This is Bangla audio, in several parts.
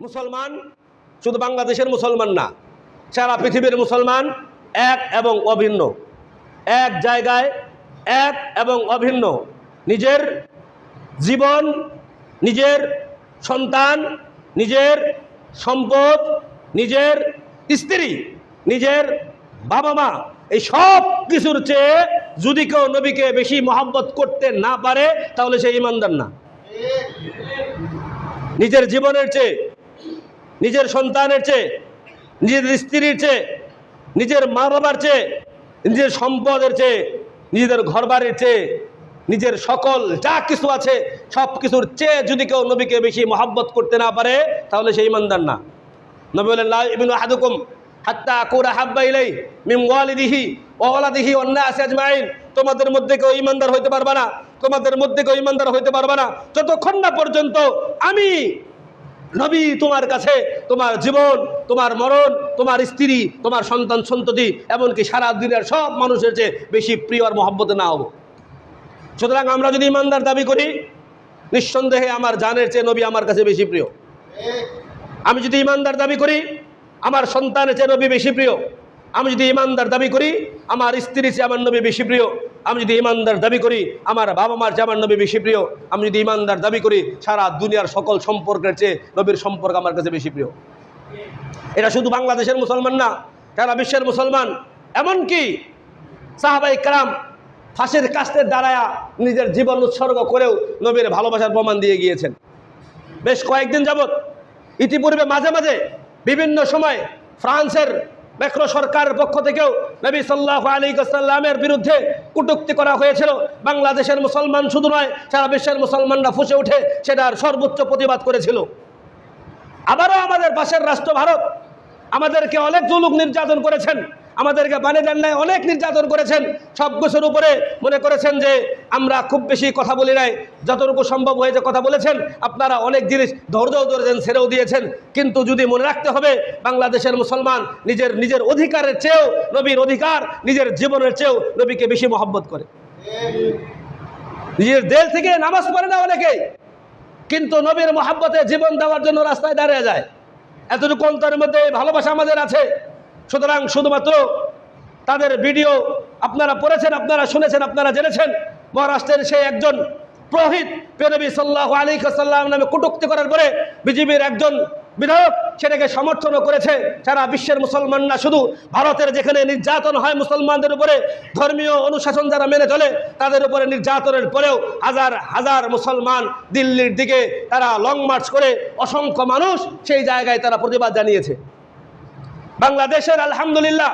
মুসলমান শুধু বাংলাদেশের মুসলমান না, সারা পৃথিবীর মুসলমান এক এবং অভিন্ন। এক জায়গায় এক এবং অভিন্ন। নিজের জীবন, নিজের সন্তান, নিজের সম্পদ, নিজের স্ত্রী, নিজের বাবা মা এই সব কিছুর চেয়ে যদি কেউ নবীকে বেশি মহাব্বত করতে না পারে, তাহলে সে ইমানদার না। নিজের জীবনের চেয়ে নিজের সন্তানের চেয়ে, নিজের স্ত্রীর চেয়ে, নিজের মা বাবার চেয়ে, নিজের সম্পদের চেয়ে, নিজেদের ঘরবাড়ির চেয়ে, নিজের সকল যা কিছু আছে, সব কিছুর চেয়ে যদি কেউ নবীকে বেশি মহাব্বত করতে না পারে, তাহলে সেই ইমানদার না। নবী আহাদুকুম হাত্তা আকুরা হাব্বা ইলাই মিম ওয়ালিদিহি ওয়া ওয়ালাদিহি ওয়ান নাসি আজমাইন। তোমাদের মধ্যে কেউ ইমানদার হইতে পারবে না, তোমাদের মধ্যে কেউ ইমানদার হইতে পারবে না। যতক্ষণ না পর্যন্ত আমি নবী তোমার কাছে তোমার জীবন, তোমার মরণ, তোমার স্ত্রী, তোমার সন্তান, সন্ততি, এমনকি সারা দিনের সব মানুষের চেয়ে বেশি প্রিয় আর মহব্বতে না হব। সুতরাং আমরা যদি ইমানদার দাবি করি, নিঃসন্দেহে আমার জানের চেয়ে নবী আমার কাছে বেশি প্রিয়। আমি যদি ইমানদার দাবি করি, আমার সন্তানের চেয়ে নবী বেশি প্রিয়। আমি যদি ইমানদার দাবি করি, আমার স্ত্রীর চেয়ে আমার নবী বেশি প্রিয়। আমি যদি ইমানদার দাবি করি, আমার বাবা মার আমার নবী বেশি প্রিয়। আমি যদি ইমানদার দাবি করি, সারা দুনিয়ার সকল সম্পর্কের চেয়ে নবীর সম্পর্ক আমার কাছে বেশি প্রিয়। এটা শুধু বাংলাদেশের মুসলমান না, সারা বিশ্বের মুসলমান। এমনকি সাহাবাই কারাম ফাঁসির কাস্তে দাঁড়ায়া নিজের জীবন উৎসর্গ করেও নবীর ভালোবাসার প্রমাণ দিয়ে গিয়েছেন। বেশ কয়েকদিন যাবৎ ইতিপূর্বে মাঝে মাঝে বিভিন্ন সময় ফ্রান্সের ম্যাক্রো সরকারের পক্ষ থেকেও নবী সাল্লাহ আলী সাল্লামের বিরুদ্ধে কটূক্তি করা হয়েছিল। বাংলাদেশের মুসলমান শুধু নয়, সারা বিশ্বের মুসলমানরা ফুসে উঠে সেটার সর্বোচ্চ প্রতিবাদ করেছিল। আবারও আমাদের পাশের রাষ্ট্র ভারত আমাদেরকে অনেক জুলুক নির্যাতন করেছেন, আমাদেরকে বানে জান্নায় অনেক নির্যাতন করেছেন, সব কিছুর উপরে মনে করেছেন যে আমরা খুব বেশি কথা বলি নাই। যতটুকু সম্ভব হয়েছে কথা বলেছেন। আপনারা অনেক জিনিস ধৈর্যও ধরেছেন ছেড়েও দিয়েছেন। কিন্তু যদি মনে রাখতে হবে, বাংলাদেশের মুসলমান নিজের নিজের অধিকারের চেয়েও, নবীর অধিকার, নিজের জীবনের চেয়েও নবীকে বেশি মহব্বত করে। নিজের দেল থেকে নামাজ পড়ে না অনেকেই। কিন্তু নবীর মহাব্বতে জীবন দেওয়ার জন্য রাস্তায় দাঁড়িয়ে যায়। এতটুকু অন্তরের মধ্যে ভালোবাসা আমাদের আছে। সুতরাং শুধুমাত্র তাদের ভিডিও আপনারা পড়েছেন, আপনারা শুনেছেন, আপনারা জেনেছেন। মহারাষ্ট্রের সেই একজন প্রহিত পেনবী সাল্লাহ আলী সাল্লাম নামে কটুক্তি করার পরে বিজেপির একজন বিধায়ক সেটাকে সমর্থনও করেছে। সারা বিশ্বের মুসলমানরা শুধু ভারতের যেখানে নির্যাতন হয় মুসলমানদের উপরে, ধর্মীয় অনুশাসন যারা মেনে চলে, তাদের উপরে নির্যাতনের পরেও হাজার হাজার মুসলমান দিল্লির দিকে তারা লং মার্চ করে অসংখ্য মানুষ সেই জায়গায় তারা প্রতিবাদ জানিয়েছে। বাংলাদেশের আলহামদুলিল্লাহ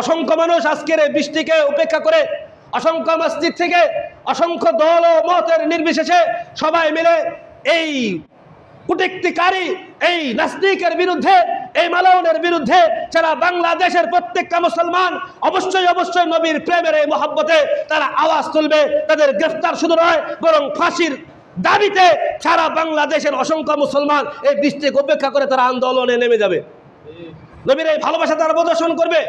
অসংখ্য মানুষ আজকের এই বৃষ্টিকে উপেক্ষা করে অসংখ্য মসজিদ থেকে অসংখ্য দল ও মতের নির্বিশেষে সবাই মিলে এই কুটিক্তিকারী এই নাস্তিকের বিরুদ্ধে, এই মালাউনের বিরুদ্ধে যারা বাংলাদেশের প্রত্যেকটা মুসলমান অবশ্যই অবশ্যই নবীর প্রেমের এই মহাব্বতে তারা আওয়াজ তুলবে। তাদের গ্রেফতার শুধু নয়, বরং ফাঁসির দাবিতে সারা বাংলাদেশের অসংখ্য মুসলমান এই বৃষ্টিকে উপেক্ষা করে তারা আন্দোলনে নেমে যাবে। নবীর এই ভালোবাসা তারা প্রদর্শন করবে।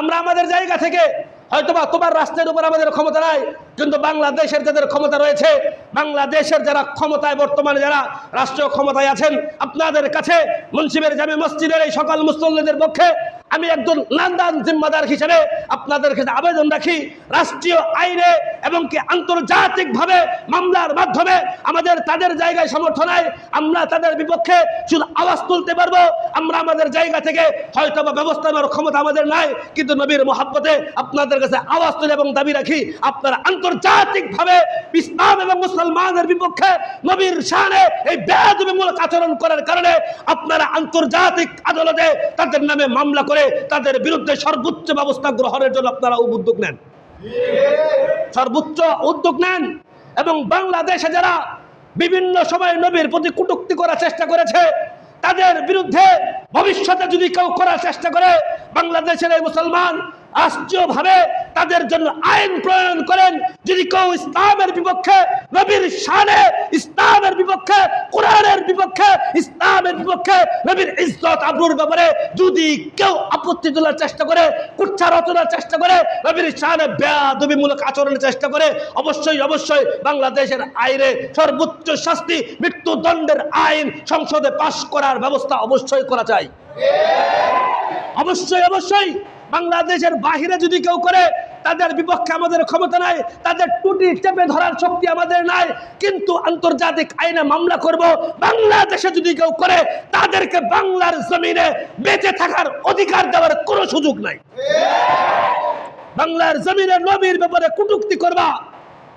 আমরা আমাদের জায়গা থেকে হয়তোবা তোমার রাষ্ট্রের উপর আমাদের ক্ষমতা নাই, কিন্তু বাংলাদেশের যাদের ক্ষমতা রয়েছে, বাংলাদেশের যারা ক্ষমতায় বর্তমানে যারা রাষ্ট্রীয় ক্ষমতায় আছেন, আপনাদের কাছে মুন্সিবের জামে মসজিদের এই সকল মুসল্লিদের পক্ষে আমি একজন নান্দান জিম্মাদার হিসেবে আপনাদের কাছে আবেদন রাখি, রাষ্ট্রীয় আইনে এবং কি আন্তর্জাতিকভাবে মামলার মাধ্যমে আমাদের তাদের জায়গায় সমর্থনায় আমরা তাদের বিপক্ষে শুধু আওয়াজ তুলতে পারব, আমরা আমাদের জায়গা থেকে হয়তো বা ব্যবস্থা নেওয়ার ক্ষমতা আমাদের নাই, কিন্তু নবীর মহাব্বতে আপনাদের কাছে আওয়াজ তুলে এবং দাবি রাখি, আপনারা আন্তর্জাতিকভাবে ইসলাম এবং মুসলমানের বিপক্ষে নবীর শানে এই বেদবিমূলক আচরণ করার কারণে আপনারা আন্তর্জাতিক আদালতে তাদের নামে মামলা করে তাদের বিরুদ্ধে সর্বোচ্চ ব্যবস্থা গ্রহণের জন্য আপনারা উদ্যোগ নেন। সর্বোচ্চ উদ্যোগ নেন এবং বাংলাদেশে যারা বিভিন্ন সময় নবীর প্রতি কুটুক্তি করার চেষ্টা করেছে, তাদের বিরুদ্ধে ভবিষ্যতে যদি কেউ করার চেষ্টা করে, বাংলাদেশের এই মুসলমান রাষ্ট্রীয়ভাবে তাদের জন্য আইন প্রণয়ন করেন। যদি কেউ ইসলামের বিপক্ষে, নবীর শানে ইসলামের বিপক্ষে, কোরআনের বিপক্ষে, ইসলামের বিপক্ষে নবীর ইজ্জত, আবরুর ব্যাপারে যদি কেউ আপত্তি তোলার চেষ্টা করে, কুচ্ছা রচনার চেষ্টা করে, নবীর শানে বেয়াদবিমূলক আচরণের চেষ্টা করে, অবশ্যই অবশ্যই বাংলাদেশের আইনে সর্বোচ্চ শাস্তি, মৃত্যুদণ্ডের আইন সংসদে পাশ করার ব্যবস্থা অবশ্যই করা চাই অবশ্যই অবশ্যই। বাংলাদেশের বাহিরে যদি কেউ করে, তাদের বিপক্ষে আমাদের ক্ষমতা নাই, তাদের টুটি চেপে ধরার শক্তি আমাদের নাই, কিন্তু আন্তর্জাতিক আইনে মামলা করব, বাংলাদেশে যদি কেউ করে, তাদেরকে বাংলার জমিনে বেঁচে থাকার অধিকার দেওয়ার কোনো সুযোগ নাই। বাংলার জমিনে নবীর ব্যাপারে কুটুক্তি করবা,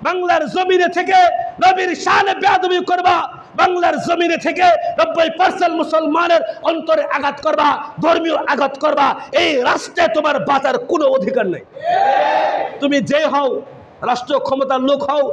বাংলার জমিনে থেকে নবীর শানে বেয়াদবি করবা বাংলার জমিনে থেকে নব্বই পার্সেন্ট মুসলমানের অন্তরে আঘাত করবা, ধর্মীয় আঘাত করবা, এই রাষ্ট্রে তোমার বাঁচার কোনো অধিকার নেই। তুমি যে হও, রাষ্ট্র ক্ষমতার লোক হও,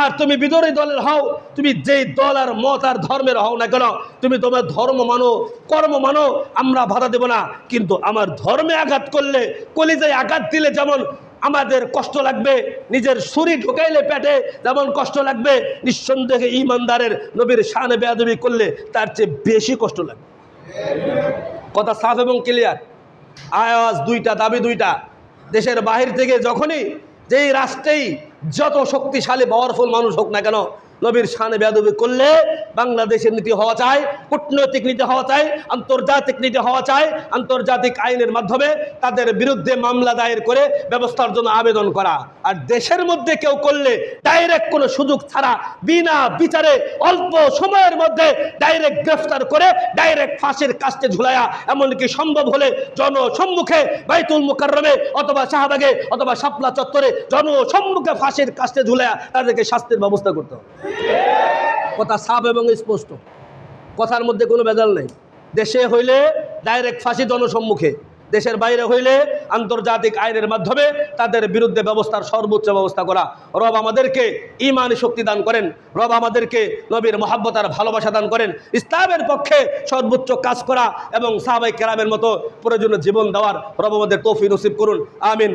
আর তুমি বিরোধী দলের হও, তুমি যেই দল আর মত আর ধর্মের হও না কেন, তুমি তোমার ধর্ম মানো, কর্ম মানো, আমরা বাধা দেব না। কিন্তু আমার ধর্মে আঘাত করলে, কলিজায় আঘাত দিলে যেমন আমাদের কষ্ট লাগবে, নিজের শরীর ঢুকাইলে পেটে যেমন কষ্ট লাগবে, নিঃসন্দেহে ইমানদারের নবীর শানে বেয়াদবি করলে তার চেয়ে বেশি কষ্ট লাগবে। কথা সাফ এবং ক্লিয়ার আওয়াজ দুইটা, দাবি দুইটা। দেশের বাহির থেকে যখনই যেই রাষ্ট্রেই যত শক্তিশালী পাওয়ারফুল মানুষ হোক না কেন, নবীর শানে বেয়াদবি করলে বাংলাদেশের নীতি হওয়া চাই। কূটনৈতিক নীতি হওয়া চাই, আন্তর্জাতিক নীতি হওয়া চাই, আন্তর্জাতিক আইনের মাধ্যমে তাদের বিরুদ্ধে মামলা দায়ের করে ব্যবস্থার জন্য আবেদন করা। আর দেশের মধ্যে কেউ করলে ডাইরেক্ট কোনো সুযোগ ছাড়া বিনা বিচারে অল্প সময়ের মধ্যে ডাইরেক্ট গ্রেফতার করে ডাইরেক্ট ফাঁসির কাস্টে ঝুলায়া এমনকি সম্ভব হলে জনসম্মুখে বাইতুল মুকাররমে অথবা শাহবাগে অথবা শাপলা চত্বরে জনসম্মুখে ফাঁসির কাস্টে ঝুলায়া তাদেরকে শাস্তির ব্যবস্থা করতে হবে। কথা সাফ এবং স্পষ্ট। কথার মধ্যে কোনো বেদাল নেই। দেশে হইলে ডাইরেক্ট ফাঁসি জনসম্মুখে। দেশের বাইরে হইলে আন্তর্জাতিক আইনের মাধ্যমে তাদের বিরুদ্ধে ব্যবস্থার সর্বোচ্চ ব্যবস্থা করা। রব আমাদেরকে ইমানি শক্তি দান করেন। রব আমাদেরকে নবীর মহাব্বতার ভালোবাসা দান করেন। ইসলামের পক্ষে সর্বোচ্চ কাজ করা এবং সাহাবাই কেরামের মতো প্রয়োজনীয় জীবন দেওয়ার রব আমাদের তৌফি নসিব করুন। আমিন।